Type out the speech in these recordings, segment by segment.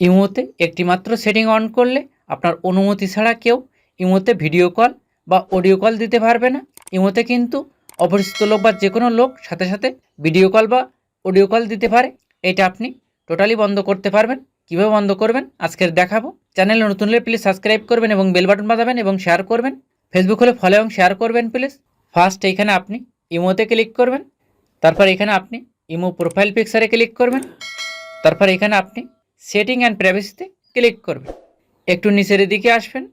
ইমোতে একটি মাত্র সেটিং অন করলে আপনার অনুমতি ছাড়া কেউ ইমোতে ভিডিও কল বা অডিও কল দিতে পারবে না। ইমোতে কিন্তু অপরিচিত লোক বা যে কোনো লোক সাথে সাথে ভিডিও কল বা অডিও কল দিতে পারে। এটা আপনি টোটালি বন্ধ করতে পারবেন। কীভাবে বন্ধ করবেন? আজকের দেখাবো। চ্যানেলে নতুন হলে প্লিজ সাবস্ক্রাইব করবেন এবং বেল বাটন বাজাবেন এবং শেয়ার করবেন। ফেসবুক হলে ফলো এবং শেয়ার করবেন প্লিজ ফার্স্ট এইখানে আপনি ইমোতে ক্লিক করবেন। তারপর এখানে আপনি ইমো প্রোফাইল পিকচারে ক্লিক করবেন। তারপর এখানে আপনি সেটিং অ্যান্ড প্রাইভেসিতে ক্লিক করবেন। একটু নিচের দিকে আসবেন।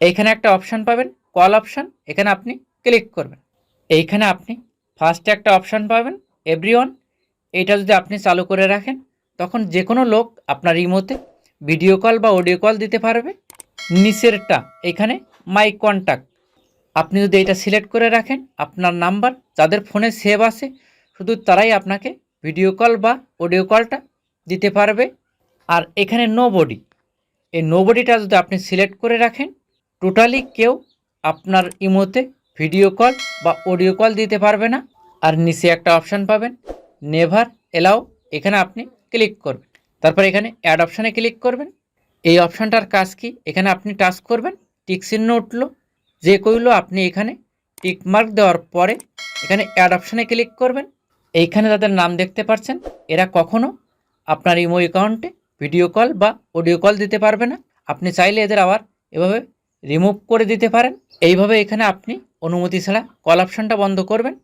এইখানে একটা অপশান পাবেন কল অপশান এখানে আপনি ক্লিক করবেন। এইখানে আপনি ফার্স্টে একটা অপশান পাবেন এভরিওয়ান এইটা যদি আপনি চালু করে রাখেন, তখন যে কোনো লোক আপনার ইমোতে ভিডিও কল বা অডিও কল দিতে পারবে। নিচেরটা, এখানে মাই কন্ট্যাক্ট আপনি যদি এটা সিলেক্ট করে রাখেন, আপনার নাম্বার যাদের ফোনে সেভ আছে, শুধু তারাই আপনাকে ভিডিও কল বা অডিও কলটা দিতে পারবে। আর এখানে নো বডি এই নো বডিটা যদি আপনি সিলেক্ট করে রাখেন টোটালি কেউ আপনার ইমোতে ভিডিও কল বা অডিও কল দিতে পারবে না। আর নিচে একটা অপশান পাবেন নেভার এলাও এখানে আপনি ক্লিক করবেন। তারপর এখানে অ্যাড অপশানে ক্লিক করবেন। এই অপশানটার কাজ কি? এখানে আপনি টাচ করবেন টিক চিহ্ন উঠল। যে কইলো আপনি এখানে টিক মার্ক দেওয়ার পরে এখানে অ্যাড অপশানে ক্লিক করবেন। এইখানে তাদের নাম দেখতে পাচ্ছেন এরা কখনো আপনার ইমো অ্যাকাউন্টে ভিডিও কল বা অডিও কল দিতে পারবে না। আপনি চাইলে এদের আবার এভাবে রিমুভ করে দিতে পারেন। এইভাবে এখানে আপনি অনুমতি ছাড়া কল অপশানটা বন্ধ করবেন।